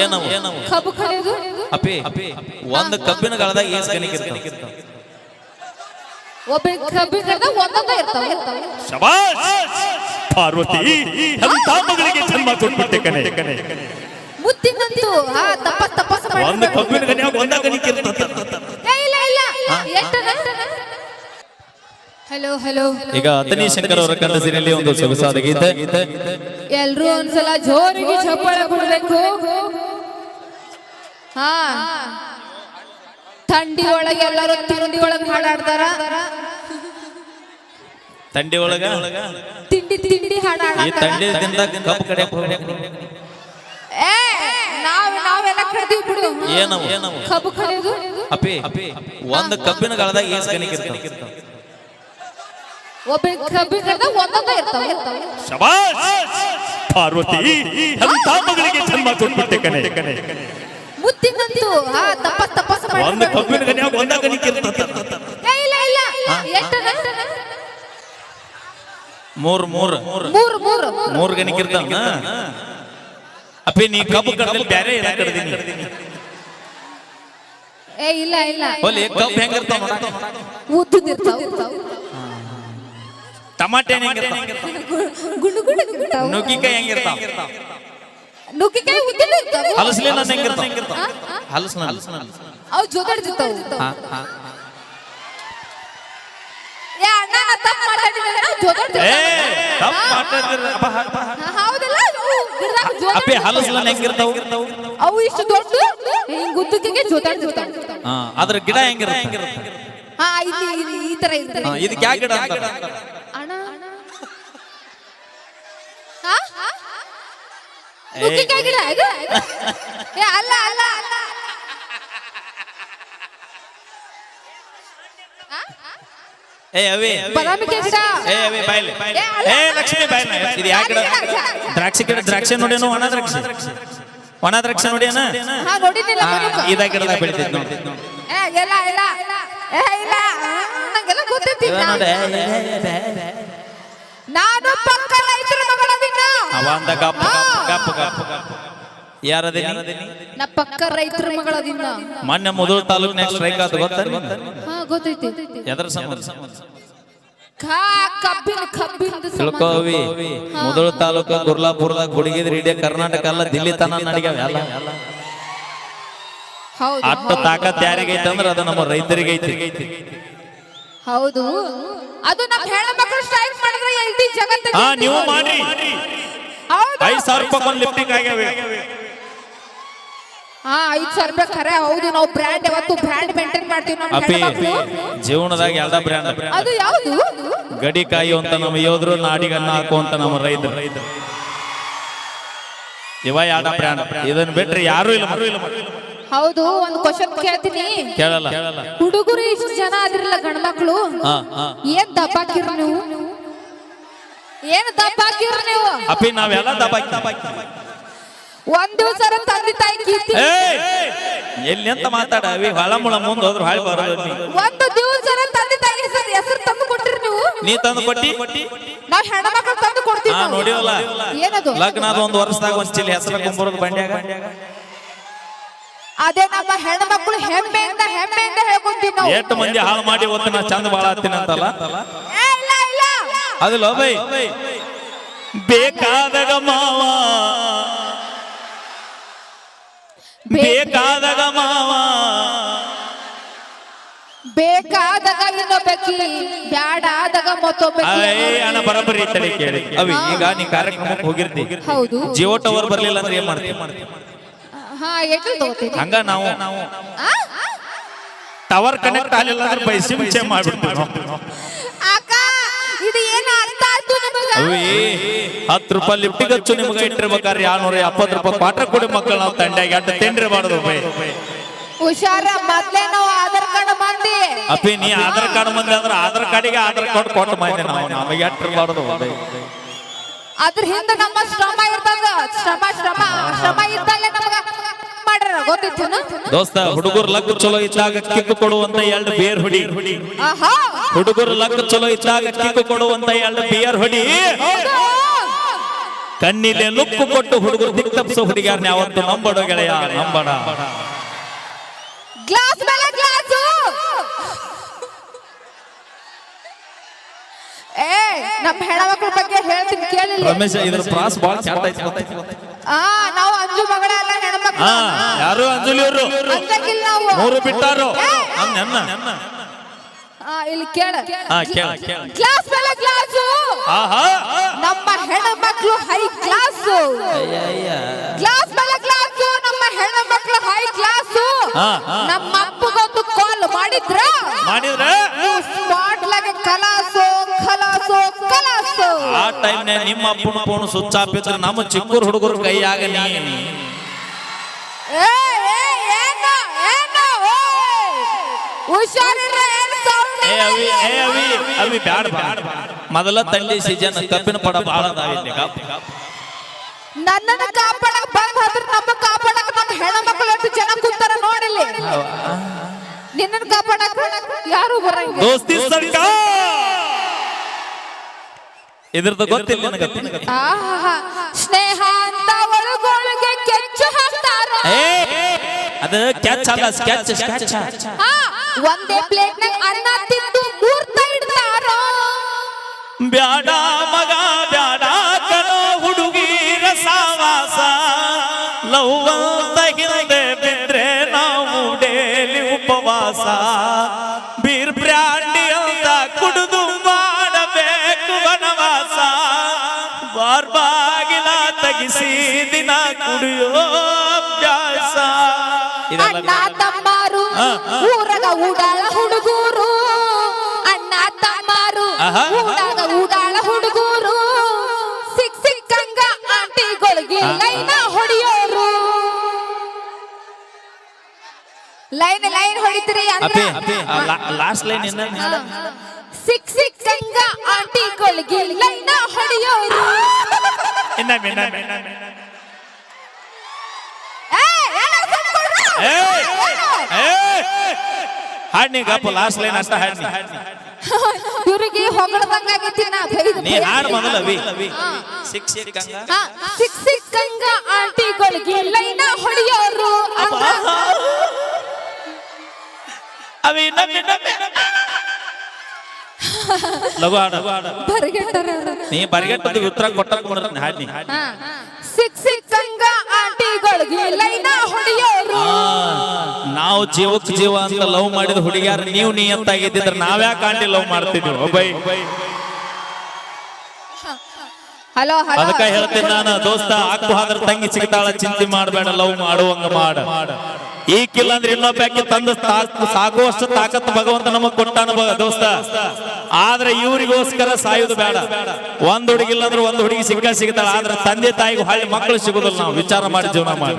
ಏನವು? ಕಬ್ಬು ಕಡಿಯೋದು? ಒಂದ್ ಕಬ್ಬಿನ ಗಳದಾಗ ಏಸ್ ಗಣಿಕಿರ್ತಾವ ಒಬ್ಬ ಕಬ್ಬಿನ ಕಡ್ದ ಒಂದೊಂದ ಇರ್ತಾವ. ಶಬಾಷ್! ಪಾರ್ವತಿ ಎಂತ ಮಗಳಿಗೆ ಜನ್ಮ ಕೊಟ್ಬಿಟ್ಟೆ ಕಣೆ? ಕಣೆ ಮುತ್ತಿನಂತೂ ಹಾ ತಪಸ್ ಒಂದು ಕಬ್ಬಿನ ಗಣಿಯಾಗ ಒಂದ ಗಣಿಕಿರ್ತದ ಇಲ್ಲ ಇಲ್ಲ ಹಲೋ ಹಲೋ. ಈಗ ಅತನಿ ಶಂಕರ್ ಅವರ ಕಂಡ ಸಿರಿಯಲ್ಲಿ ಒಂದು ಸೊಗಸಾದ ಗೀತೆ. ಎಲ್ರು ಒಂದ್ಸಲ ಜೋರಿಗೆ ಚಪ್ಪಾಳೆ ಕೊಡ್ಬೇಕು. ಹಾ. ಥಂಡಿ ಒಳಗೆ ಎಲ್ಲರೂ ತಿಂಡಿ ಒಳಗೆ ಹಾಡಾಡ್ತಾರ ತಂಡಿ ಒಳಗ ತಿಂಡಿ ತಿಂಡಿ ಈ ಹಾಡಾಡ ತಂಡಿ ದಿಂದ ಕಬ್ಬು ಕಡೆ ಏ ನಾವ್ ನಾವೆಲ್ಲ ಕಡ್ದೀವಿ ಬಿಡು. ಏನವು? ಏನವು ಕಬ್ಬು ಕಡಿಯೋದು? ಅಪ್ಪಿ ಒಂದ್ ಕಬ್ಬಿನ ಗಳದಾಗ ಏಸ್ ಒಬ್ಬ ಕಬ್ಬಿನ ಕಡ್ದ ಒಂದೊಂದ ಇರ್ತಾವ. ಶಬಾಷ್! ಪಾರ್ವತಿ ಮಗಳಿಗೆ ಜನ್ಮ ಕೊಟ್ಬಿಟ್ಟೆ ಕಣೆ. ಕಣೆ ಬಂತು ಹಾ ತಪಸ್ ತಪಸ್ ಒಂದು ಕಬ್ಬಿನ ಗಣಿಯಾಗ ಒಂದ ಇಲ್ಲ ಇಲ್ಲ ಎಷ್ಟನ ಮೂರ್ ಮೂರ್. ಮೂರು ಮೂರು. ಮೂರ್ ಗಣಿಕಿರ್ತಾವ ಅಪ್ಪಿ ನೀ ಕಬ್ಬು ಕಡದಲ್ಲಿ ಬ್ಯಾರೆ ಏನ ಕಡ್ದೀನಿ? ಏ ಇಲ್ಲ ಇಲ್ಲ ಒಲಿ ಕಬ್ಬು ಹೆಂಗಿರ್ತಾವ ಉದ್ದಿರ್ತಾವ ಟಮಾಟೆ ಹೆಂಗಿರ್ತಾವ ಗುಂಡು ಗುಂಡು ಇರ್ತಾವ ನುಗ್ಗಿಕಾಯಿ ಹೆಂಗಿರ್ತಾವ ನುಗ್ಗಿಕಾಯಿ ಉದ್ದಿನ ಇರ್ತಾವ. ಹೆಂಗಿರ್ತಾವ ಹಲಸ್ನ ಅವು ಜೋತಾಡ್ತಿರ್ತಾವ ಏ ಅಣ್ಣ ನಾ ತಪ್ಪು ಮಾತಾಡಿದ್ರೆ ನಾವು ಏ ತಪ್ಪ ಮಾತಾಡಿದ್ರೆ. ಅಪ್ಪ, ಹೌದಲ್ಲ ಅವು ಗಿಡದಾಗ ಅಪ್ಪಿ. ಹಲಸ್ಲನ್ ಹೆಂಗಿರ್ತಾವ ಅವು ಇಷ್ಟು ದೊಡ್ಡ ಹಿಂಗ್ ಉದ್ದಕ್ಕೆ ಜೋತಾಡ್ತಿರ್ತಾವ ಹಾ ಅದ್ರ ಗಿಡ ಹೆಂಗಿರುತ್ತೆ ಹಾ ಇಲ್ಲಿ ಇಲ್ಲಿ ಈ ತರ ಇರ್ತದೆ ಇದು ಇದಕ್ಕೆ ಯಾವ ಗಿಡ ಅಂತಾರ? ಅಣ್ಣ ಹಾ? ನುಗ್ಗಿಕಾಯಿ ಗಿಡ ಇದು? ಏ ಅಲ್ಲ ಅಲ್ಲ ಅಲ್ಲ. ಏ ಅವಿ. ಬದಾಮಿಕಾಯಿ ಗಿಡ ಏ ಅವಿ ಬಾಯ್ಲಿ. ಏ, ಲಕ್ಷ್ಮಿ ಬಾಯ್ಲಿ. ಇದು ಯಾವ ಗಿಡ ದ್ರಾಕ್ಷಿ ಗಿಡ. ದ್ರಾಕ್ಷಿ ನೋಡೇನು ಒಣ ದ್ರಾಕ್ಷಿ ಒಣ ದ್ರಾಕ್ಷಿ ನೋಡ್ಯಾನ ಹಾ ನೋಡಿನಿಲ್ಲ ಮನುಕ. ಇದ ಗಿಡದಾಗ ಬೆಳಿತೈತಿ ನೋಡಿ. ಏ ಇಲ್ಲ ಇಲ್ಲ ಏ ಇಲ್ಲ. ನಂಗೆಲ್ಲ ಗೊತ್ತೈತಿ ನಾನು- ಪಕ್ಕ ರೈತರ ಗಪ್ಪ ಗಪ್ಪ ಗಪ್ಪ ಗಪ್ಪ ನಾ ಪಕ್ಕ ರೈತರ ಮಗಳದಿನ ಮೊನ್ನೆ ಮೊದಲು ತಾಲೂಕಿನ ಸ್ಟ್ರೈಕ್ ಆದ ಗೊತ್ತಾ? ಹಾ ಗೊತ್ತೈತಿ. ಎದ್ರ ಸಂಬಂಧ? ತಿಳ್ಕೋವಿ ಮುದೂರು ತಾಲೂಕು ಗುರ್ಲಾಪುರದಾಗ ಹುಡುಗಿದ್ರೆ ಇಡೀ ಕರ್ನಾಟಕ ಅಲ್ಲ ದಿಲ್ಲಿ ತನ ನಡಿಗೆ ಎಲ್ಲ. ಹೌದು ಅಷ್ಟು ತಾಕತ್ ಯಾರಿಗೈತೆ ಅಂದ್ರೆ ಅದು ನಮ್ಮ ರೈತರಿಗೆ ಐತಿ ಹೌದು. ಅದು ನಮ್ಮ ಹೆಣ್ಮಕ್ಳು ಸ್ಟ್ರೈಕ್ ಮಾಡಿದ್ರೆ ಇಡೀ ಜಗತ್ತಿಗೆ ಹಾ ನೀವು ಹೌದು ಐದ್ ಸಾವಿರ ರೂಪಾಯಿ ಒಂದು ಲಿಫ್ಟಿಂಗ್ ಆಗ್ಯಾವೆ. ಹಾ ಐದು ಸಾವಿರ ರೂಪಾಯಿ ಖರೆ ಹೌದು ನಾವು ಬ್ರ್ಯಾಂಡ್ ಯಾವತ್ತು ಬ್ರ್ಯಾಂಡ್ ಮೇಂಟೈನ್ ಮಾಡ್ತೀವಿ ನಮ್ಮ ಅಪ್ಪಿ ಹೆಣ್ಮಕ್ಳು. ಜೀವನದಾಗ ಎಲ್ಲ ಬ್ರ್ಯಾಂಡ್ ಅದು ಯಾವುದು? ಗಡಿ ಕಾಯುವಂತ ನಮ್ಮ ಯೋಧರು ನಾಡಿಗೆ ಅನ್ನ ಹಾಕುವಂತ ನಮ್ಮ ರೈತರು. ಇವ ಯಾಡ ಬ್ರ್ಯಾಂಡ್ ಇದನ್ನ ಬಿಟ್ರೆ ಯಾರು ಇಲ್ಲ ಹೌದು ಒಂದು ಕ್ವಶನ್ ಕೇಳ್ತೀನಿ. ಕೇಳಲ್ಲ. ಹುಡುಗರು ಇಷ್ಟು ಜನ ಅದ್ರಲ್ಲ ಗಂಡ್ಮಕ್ಳು? ಮಕ್ಕಳು ಹಾ. ಏನ್ ದಪ್ಪ ಹಾಕಿರ ನೀವು? ಏನ್ ದಪ್ಪ ಹಾಕಿರ ನೀವು? ಅಪ್ಪಿ ನಾವೆಲ್ಲ ದಬಾಕಿ ಒಂದ್ ದಿವಸ ತಂದೆ ತಾಯಿ ಕೀರ್ತಿ ಎಲ್ಲಿ ಅಂತ ಮಾತಾಡ? ಅವಿ ಹೊಳ ಮುಳ ಮುಂದ್ ಹೋದ್ರು ಹಾಳಿ ಬರೋದು ನೀ. ಒಂದು ದಿವಸ ತಂದೆ ತಾಯಿ ಹೆಸರು ಹೆಸರು ತಂದು ಕೊಟ್ಟಿರಿ ನೀವು? ನೀ ತಂದು ಕೊಟ್ಟಿ? ನಾವ್ ಹೆಣ್ಮಕ್ಳು ತಂದು ಕೊಡ್ತೀವಿ ಹಾ ನಾವು. ನೋಡಿವಲ್ಲ ಏನದು? ಲಗ್ನ ಆದ ಒಂದ್ ವರ್ಷದಾಗ ಒಂದ್ ಚಿಲ್ಲಿ ಹೆಸರು ಕುಂಬರೋದು ಬಂಡ್ಯಾಗ. ಅದೇ ನಮ್ಮ ಹೆಣ್ಮಕ್ಳು ಹೆಮ್ಮೆಯಿಂದ ಹೆಮ್ಮೆಯಿಂದ ಹೇಳ್ಕೊಂತೀವಿ ನಾವು. ಎಷ್ಟು ಮಂದಿ ಹಾಳು ಮಾಡಿ ಒತ್ತು ನಾ ಚಂದ ಬಾಳ ಹತ್ತೀನಿ ಅಂತಲ್ಲ ಏ, ಇಲ್ಲ ಇಲ್ಲ ಅದಿಲ್ಲ ಬೈ. ಬೇಕಾದಾಗ ಮಾವ. ಬೇಕಾದಾಗ ಮಾವ. ಬೇಕಾದಾಗ ಇನ್ನೊಬ್ಬಕಿ ಬ್ಯಾಡ ಆದಾಗ ಮತ್ತೊಬ್ಬಕಿ ಅಯ್ಯ ಅಣ್ಣ ಬರಬರಿ ತಲೆ ಕೇಳಿ. ಅವಿ ಈಗ ನೀ ಕಾರ್ಯಕ್ರಮಕ್ಕೆ ಹೋಗಿರ್ತಿ. ಹೌದು. ಜಿಯೋ ಟವರ್ ಬರಲಿಲ್ಲ ಅಂದ್ರೆ ಏನ್ ಮಾಡ್ತೀವಿ ಹಾ ಎಟ್ಟು ಹಂಗ ನಾವು? ಟವರ್ ಕನೆಕ್ಟ್ ಆಗಲಿಲ್ಲ ಅಂದ್ರೆ ಬೈಸಿ ಮುಂಚೆ ಮಾಡ್ಬಿಡ್ತೀವಿ ನಾವು. ಅಕ್ಕ! ಇದು ಏನ ಅರ್ಥ ಆಯ್ತು ನಿಮಗೆ? ಅವೇ ಹತ್ತು ರೂಪಾಯಿ ಲಿಫ್ಟಿಗೆ ಹಚ್ಚು ನಿಮ್ಗೆ ಇಟ್ಟಿರ್ಬೇಕಾದ್ರೆ ಎರಡ್ನೂರ ಎಪ್ಪತ್ತು ರೂಪಾಯಿ ಕ್ವಾರ್ಟರ್ ಕೊಡಿ ಮಕ್ಕಳು ನಾವು ತಂಡ್ಯಾಗ ಎಟ್ಟು ತಿಂಡ್ರಿ ಮಾಡುದು ಹುಷಾರ ಮೊದ್ಲೇ ನಾವು ಆಧಾರ್ ಕಾರ್ಡ್ ಮಂದಿ. ಅಪ್ಪಿ ನೀ ಆಧಾರ್ ಕಾರ್ಡ್ ಮಂದಿ ಅಂದ್ರೆ ಆಧಾರ್ ಕಾರ್ಡಿಗೆ ಆಧಾರ್ ಕಾರ್ಡ್ ಕೊಟ್ಟು ಮಾಡಿ ನಾವು. ನಮಗೆ ಎಟ್ರ ಅದ್ರ ಹಿಂದೆ ನಮ್ಮ ಶ್ರಮ ಇರ್ತದ. ಶ್ರಮ ಶ್ರಮ ಶ್ರಮ ಇದ್ದಲ್ಲೇ ನಮಗ ಮಾಡ್ಯಾರ ಗೊತ್ತಿತ್ತು ದೋಸ್ತ ಹುಡುಗರು ಲಗ್ ಚಲೋ ಇದ್ದಾಗ ಕಿಕ್ಕು ಕೊಡುವಂತ ಎರಡು ಬೇರ್ ಹೊಡಿ. ಹುಡುಗರು ಲಗ್ ಚಲೋ ಇದ್ದಾಗ ಕಿಕ್ಕು ಕೊಡುವಂತ ಎರಡು ಬಿಯರ್ ಹೊಡಿ. ಕಣ್ಣಿಲೆ ಲುಕ್ಕು ಕೊಟ್ಟು ಹುಡುಗರು ದಿಕ್ ತಪ್ಪಿಸೋ ಹುಡುಗಿಯಾರ್ನ ಯಾವತ್ತು ನಂಬಡ ಗೆಳೆಯ ನಂಬಡ. ಗ್ಲಾಸ್ ಮೇಲೆ ಗ್ಲಾಸ್! ಏ ನಮ್ಮ ಹೆಣ್ಮಕ್ಳ ಬಗ್ಗೆ ಹೇಳ್ತೀನಿ ಕೇಳಿಲ್ಲ. ರಮೇಶ ಇದ್ರ ಪ್ರಾಸ್ ಬಹಳ ಚಾಟ ಐತಿ ನಾವು ಅಂಜು ಮಗಳ ಅಲ್ಲ ಹೆಣ್ಮಕ್ಳು. ಹಾ ಯಾರು ಅಂಜಲಿ ಅವರು. ನಾವು ಮೂರು ಬಿಟ್ಟಾರು. ನನ್ನ. ಆ, ಇಲ್ಲಿ ಕೇಳ. ಹಾ ಕೇಳ. ಕೇಳ. ಗ್ಲಾಸ್ ಮೇಲೆ ಕ್ಲಾಸ್. ಆಹಾ. ನಮ್ಮ ಹೆಣ್ಮಕ್ಳು ಹೈ ಕ್ಲಾಸು. ಕ್ಲಾಸ್ ಮೇಲೆ ಕ್ಲಾಸ್ ನಮ್ಮ ಹೆಣ್ಮಕ್ಳು ಹೈ ಕ್ಲಾಸ್. ಹಾ, ಹಾ. ನಮ್ಮ ಅಪ್ಪಗೊಂದು ಕಾಲ್ ಮಾಡಿದ್ರ? ಮಾಡಿದ್ರೆ? ಸ್ಪಾಟ್ ಲಾಗೆ ಕಲಾಸು ಕಲಾಸು ಕಲಾಸು. ಟೈಮ್ನ ನಿಮ್ಮ ಅಪ್ಪನ ಸ್ವಿಚ್ ಆಫ್ ಇದ್ರೆ ನಮ್ಮ ಚಿಕ್ಕೂರ್ ಹುಡುಗರು ಕೈಯಾಗ ನೀ ಅವಿ ಬ್ಯಾಡ ಬ್ಯಾಡ ಮೊದಲ ತಂಡಿ ಸೀಜನ್ ಕಬ್ಬಿನ ಪಡ ಬಹಳ ಅದಾವಿಲ್ಲಿ. ನನ್ನನ್ನು ಕಾಪಾಡಕ್ ಬಂದ್ ನಮ್ಮ ಕಾಪಾಡಕ್ ನಮ್ಮ ಹೆಣ್ಮಕ್ಳು ಎಷ್ಟು ಜನ ಕೂತಾರ ನೋಡಿಲ್ಲಿ? ನಿನ್ನನ್ನು ಕಾಪಾಡಕ್ ಯಾರು ಬರಂಗಿಲ್ಲ. ದೋಸ್ತಿ ಸರ್ಕಾರ! ಇದ್ರದ್ದು ಗೊತ್ತಿಲ್ಲ ನನಗೆ. ಆಹಾ, ಸ್ನೇಹ ಅಂತ ಒಳಗೊಳಗೆ ಕೆಚ್ಚು ಹಾಕ್ತಾರ. ಏ ಅದು ಕ್ಯಾಚ್ ಅಲ್ಲ ಸ್ಕ್ಯಾಚ್ ಸ್ಕ್ಯಾಚ್ ಹಾ, ಒಂದೇ ಪ್ಲೇಟ್ ಅನ್ನ ತಿಂದು ಮೂರ್ತ ಇಡ್ತಾರ. ಬ್ಯಾಡ ಮಗ ಬ್ಯಾಡ ಕಣೋ ಹುಡುಗಿರ ಸಾವಾಸ. ಲವ್ ತಗಿಸಿ ದಿನ ಕುಡಿಯೋ ಅಭ್ಯಾಸ. ಅಣ್ಣ ತಮ್ಮಾರು. ಊರಗ ಊಡಾಳ ಹುಡುಗರು. ಅಣ್ಣ ತಮ್ಮಾರು ಊರಾಗ ಊಡಾಳ ಹುಡುಗರು. ಸಿಕ್ ಸಿಕ್ಕಂಗ ಆಂಟಿಗಳಿಗೆ ಲೈನ ಹೊಡಿಯೋರು. ಲೈನ್ ಲೈನ್ ಹೊಡಿತೀರಿ ಅಂದ್ರೆ ಲಾಸ್ಟ್ ಲೈನ್ ಸಿಕ್ ಸಿಕ್ಕಂಗ ಆಂಟಿಗಳಿಗೆ ಲೈನ ಹೊಡಿಯೋರು. ಇನ್ನೊಮ್ಮೆ ಇನ್ನೊಮ್ಮೆ. ಇನ್ನೊಮ್ಮೆ! ಹಾಡ್ನಿ ಗಪ್ಪ ಲಾಸ್ಟ್ ಲೈನ್ ಅಷ್ಟ ಹಾಡ್ನಿ ಇವರಿಗೆ ಹೊಗಳದಂಗ ಆಗೈತಿ ನಾ ಹಾಡ್ ಮೊದಲ ಅವಿ. ಹಾ. ಸಿಕ್ ಸಿಕ್ಕಂಗ ಸಿಕ್ ಸಿಕ್ಕಂಗ ಆಂಟಿಗಳಿಗೆ ಲೈನ ಹೊಡಿಯೋರು ಅವಿ ಇನ್ನೊಮ್ಮೆ ಇನ್ನೊಮ್ಮೆ. ಬರಿಗೆಟ್ಟರ. ನೀ ಬರಿಗೆಟ್ಟದ ಉತ್ತರ ಕೊಟ್ಟಕ್ ಕೊಡ್ತೀನಿ ಹಾಡಿ ಸಿಕ್ ಸಿಕ್ಕಂಗ ಆಂಟಿಗಳಿಗೆ ಲೈನ ಹೊಡಿಯೋರು. ಆ, ನಾವು ಜೀವಕ್ ಜೀವ ಅಂತ ಲವ್ ಮಾಡಿದ ಹುಡುಗಿಯಾರ ನೀವು ನೀ ಅಂತ ಆಗಿದ್ದಿದ್ರೆ ನಾವ್ಯಾಕೆ ಆಂಟಿ ಲವ್ ಮಾಡ್ತಿದ್ವಿ ಬೈ. ಹಲೋ ಅದಕ್ಕ ಹೇಳ್ತೀನಿ ನಾನು ದೋಸ್ತ ಅಕ್ಕು ಹಾದ್ರ ತಂಗಿ ಸಿಗ್ತಾಳ ಚಿಂತೆ ಮಾಡಬೇಡ ಲವ್ ಮಾಡುವಂಗ ಮಾಡ. ಈಕಿಲ್ಲ ಅಂದ್ರೆ ಇನ್ನೊಬ್ಬಾಕಿ ತಂದು ಸಾಕುವಷ್ಟು ತಾಕತ್ ಭಗವಂತ ನಮಗ್ ಕೊಟ್ಟಾನ ಬ- ದೋಸ್ತ. ಆದ್ರೆ ಇವ್ರಿಗೋಸ್ಕರ ಸಾಯುದು ಬೇಡ. ಒಂದ್ ಹುಡುಗಿಲ್ಲ ಅಂದ್ರೆ ಒಂದ್ ಹುಡುಗಿ ಸಿಕ್ಕ ಸಿಗ್ತಾಳ. ಆದ್ರೆ ತಂದೆ ತಾಯಿಗೂ ಹಳ್ಳಿ ಮಕ್ಕಳು ಸಿಗುದಿಲ್ಲ ನಾವು. ವಿಚಾರ ಮಾಡಿ ಜೀವನ ಮಾಡಿ.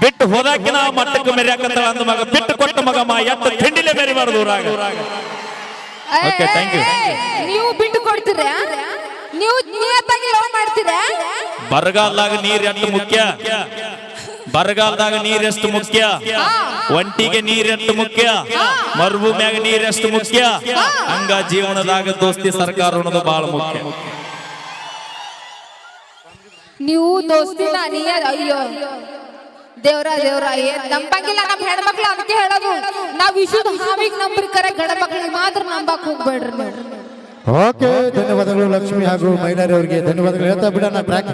ಬಿಟ್ಟು ಹೋದಾಕಿ ನಾವು ಮಟ್ಟಕ್ಕೆ ಮೆರ್ಯಾಕತ್ತಾಳ ಅಂದ ಮಗ. ಬಿಟ್ಟು ಕೊಟ್ಟ ಮಗ ಮಾ. ಎತ್ತ ತಿಂಡಿಲೆ ಮೆರಿಬಾರ್ದು ಊರಾಗ. Okay thank you. ನೀವು ಬಿಟ್ಟು ಕೊಡ್ತೀರಾ? ನೀವು ನಿಯತ್ತಾಗಿ ಲವ್ ಮಾಡ್ತೀರಾ? ಬರಗಾಲದಾಗ ನೀರ್ ಎಷ್ಟು ಮುಖ್ಯ. ಬರಗಾಲದಾಗ ನೀರೆಷ್ಟು ಎಷ್ಟು ಮುಖ್ಯ ಒಂಟಿಗೆ ನೀರೆಷ್ಟು ಎಷ್ಟು ಮುಖ್ಯ ಮರುಭೂಮಿಯಾಗ ನೀರೆಷ್ಟು ಎಷ್ಟು ಮುಖ್ಯ ಹಂಗ ಜೀವನದಾಗ ದೋಸ್ತಿ ಸರ್ಕಾರ ಅನ್ನೋದು ಬಹಳ ಮುಖ್ಯ. ನೀವು ಅಯ್ಯೋ. ದೇವ್ರ ದೇವ್ರ ಏನ್ ನಂಬಂಗಿಲ್ಲ ನಮ್ ಹೆಣ್ಮಕ್ಳು ಅದಕ್ಕೆ ಹೇಳೋದು. ನಾವ್ ವಿಶ್ವದ ಹಾವಿಗೆ ನಂಬ್ರಿ ಕರೆ ಗಂಡ ಮಕ್ಳಿಗೆ ಮಾತ್ರ ನಂಬಕ್ ಹೋಗ್ಬೇಡ್ರಿ ನೀವು. ಓಕೆ ಧನ್ಯವಾದಗಳು ಲಕ್ಷ್ಮಿ ಹಾಗೂ ಮೈಲಾರಿ ಅವರಿಗೆ. ಧನ್ಯವಾದಗಳು. ಹೇಳ್ತಾ ಬಿಡೋಣ ಟ್ರ್ಯಾಕ್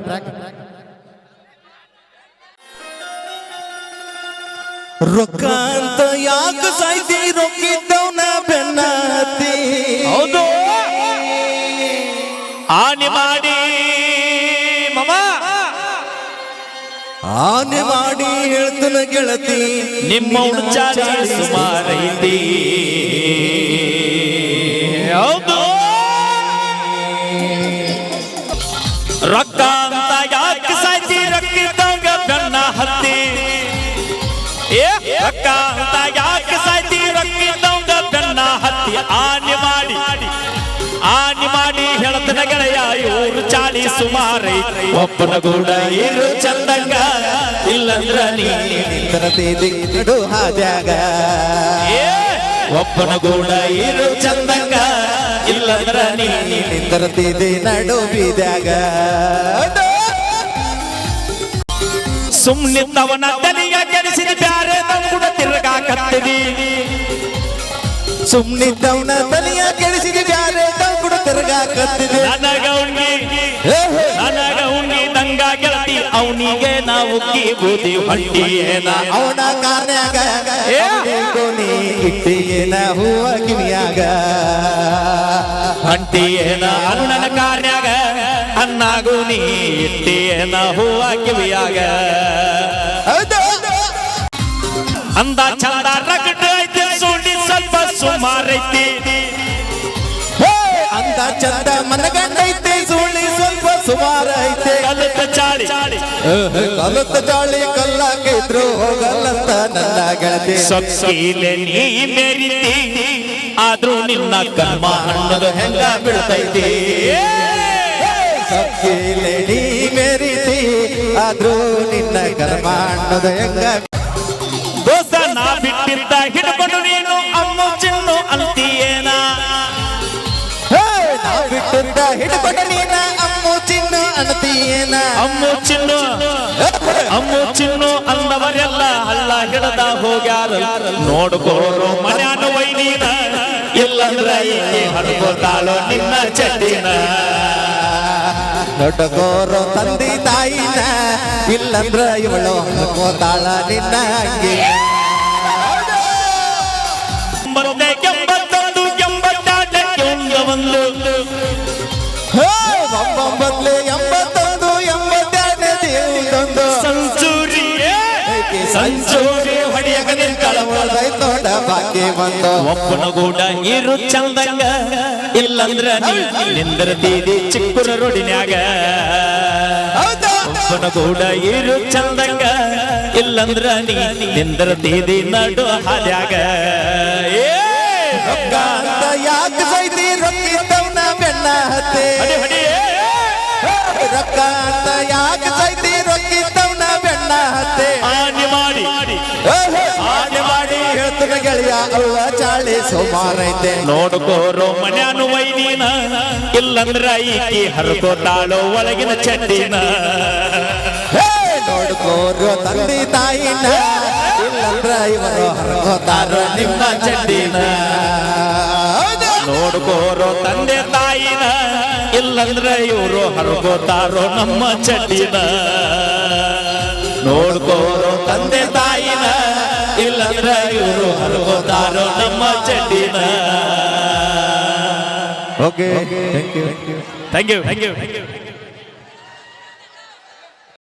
ರೊಕ್ಕ ಅಂತ ಯಾಕ ಸಾಯ್ತಿ? ರೊಕ್ಕಿದ್ದವನ ಬೆನ್ನ ಹತ್ತಿ ಹೌದು. ಆನೆ ಮಾಡಿ. ಮಮ. ಆನೆ ಮಾಡಿ ಹೇಳ್ತನ ಗೆಳತಿ. ನಿಮ್ಮ ಉಣಚಾಡಿ ಸುಮಾರೈತಿ. ಹೇಳತನ ಗೆಳೆಯ ಇವರು ಚಾಳಿ ಸುಮಾರಿ. ಒಬ್ಬನ ಗೂಡ ಇರು ಚಂದಂಗ ಇಲ್ಲಂದ್ರ ನೀ ತರತಿ ದಿಕ್ಕಡು ಹಾದ್ಯಾಗ. ಒಬ್ಬನ ಗೂಡ ಇರು ಚಂದಂಗ ಇಲ್ಲಂದ್ರ ನೀ ನಿಂದಿರ್ತಿದ್ದಿ ನಡು ಬೀದ್ಯಾಗ. ಸುಮ್ಮನಿದ್ದವನ ತಲೆಯ ಕೆಡಿಸಿದ ಬ್ಯಾರೆ ಕೂಡ ತಿರುಗಾಕತ್ತಿದಿ. ಸುಮ್ನಿದ್ದವನ ತಲೆಯ ಕೆಡಿಸಿದ ಅವನಿಗೆ ನಾವು ಕಿಬುದಿ ಹಟ್ಟಿಯೇನ? ಅವನ ಕಾರ್ನ್ಯಾಗ ಏ? ಇಟ್ಟಿಗೆನ ಹೂವ ಕಿವಿಯಾಗ. ಹಟ್ಟಿಯೇನ ಅವನ ಅವನನ ಕಾರ್ಯಾಗ ಅನ್ನಾಗು ನೀ ಇಟ್ಟಿಯೇನ ಹೂವ ಕಿವಿಯಾಗ. ಅಂದ ಚಂದ ರಗಡ ಐತಿ ಸುಂಡಿ ಸ್ವಲ್ಪ ಸುಮಾರೈತಿ ಅಂದ ಚಂದ ಮನಗಂಡೈತೆ ಸುಳ್ಳಿ ಸ್ವಲ್ಪ ಸುಮಾರೈತೆ ಚಾಳಿ. ಕಲತ ಚಾಳಿ ಕಲ್ಲಾಕಿದ್ರು ಹೋಗಲ್ಲಂತ ನನ್ನ ಗೆಳತಿ. ಸೊಕ್ಕಿಲೆ ನೀ ಮೆರಿತಿ ಆದ್ರೂ ನಿನ್ನ ಕರ್ಮ ಹಣ್ಣದ ಹೆಂಗ ಬೀಳ್ತೈತಿ? ಸಕ್ಕಿಲೆ ನೀ ಮೆರಿತಿ ಆದ್ರೂ ನಿನ್ನ ಕರ್ಮ ಅನ್ನೋದ ಹೆಂಗ ದೋಸ್ತ ನಾ ಬಿಟ್ಟಿದ್ದ ಹಿಡ್ಕೊಂಡು ನೀನು ಅಮ್ಮ ಚಿನ್ನು ಅಂತೀಯೇನಾ? ಹೇ, ನಾ ಬಿಟ್ಟಿದ್ದ ಹಿಡ್ಕೊಂಡು ನೀನ ಚಿನ್ನ ಅಮ್ಮು ಚಿನ್ನು ಅಮ್ಮು ಚಿನ್ನು ಅಂದವರೆಲ್ಲ ಹಳ್ಳ ಹಿಡದ ಹೋಗ್ಯಾರ. ನೋಡ್ಕೋರು ಮನ್ಯಾನ ವೈನೀನ ಇಲ್ಲಂದ್ರ ಹಡ್ಕೋತಾಳೋ ನಿನ್ನ ಚಡ್ಡಿನ ದೊಡ್ಡಗೋರು ತಂದಿ ತಾಯಿನ ಇಲ್ಲಂದ್ರ ಇವಳು ಹಡ್ಕೋತಾಳ ನಿನ್ನ ಅಂಗಿ ಸಂಚೂರಿ ಹೊಡೆಯಕ ನಿಂತಳ ತೋಟ ಬಾಕಿ ಬಂದು ಒಬ್ಬನ ಗೂಡ ಇರು ಚಂದಂಗ ಇಲ್ಲಂದ್ರ ನೀ ದೀದಿ ಚಿಕ್ಕುರ ರೋಡಿನ್ಯಾಗ? ಒಬ್ಬನ ಗೂಡ ಇರು ಚಂದಂಗ ಇಲ್ಲಂದ್ರ ನೀ ದೀದಿ ನಡು ಹಾದ್ಯಾಗ. ರೊಕ್ಕ ಅಂತ ಯಾಕೆ ಸೈತಿ ರೊಕ್ಕಿದ್ದವನ ಬೆನ್ನ ಹತ್ತೆ. ರೊಕ್ಕ ಅಂತ ಯಾಕೆ ಸೈತಿ ರೊಕ್ಕಿದ್ದವನ ಬೆನ್ನ ಹತ್ತೆ. ಗೆಳೆಯ ಅವ್ವ ಚಾಳಿ ಸುಮಾರೈತೆ. ನೋಡ್ಕೋರೋ ಮನ್ಯಾನು ವೈನೀನ ಇಲ್ಲಂದ್ರ ಈಕಿ ಹರ್ಕೋತಾಳೋ ಒಳಗಿನ ಚಡ್ಡಿನ. ನೋಡ್ಕೋರು ತಂದೆ ತಾಯಿನ ಇಲ್ಲಂದ್ರ ಇವರು ಹರ್ಕೋತಾರ ನಿಮ್ಮ ಚಡ್ಡಿನ. ನೋಡ್ಕೋರು ತಂದೆ ತಾಯಿನ ಇಲ್ಲಂದ್ರ ಇವರು ಹರ್ಕೋತಾರೋ ನಮ್ಮ ಚಡ್ಡಿನ. ನೋಡ್ಕೋರೋ ತಂದೆ ತಾಯಿನ ಇಲ್ಲಂದ್ರ ಇವರು ಹರ್ಕೋತಾರೋ ನಮ್ಮ ಚಡ್ಡಿನ. Okay thank you thank you thank you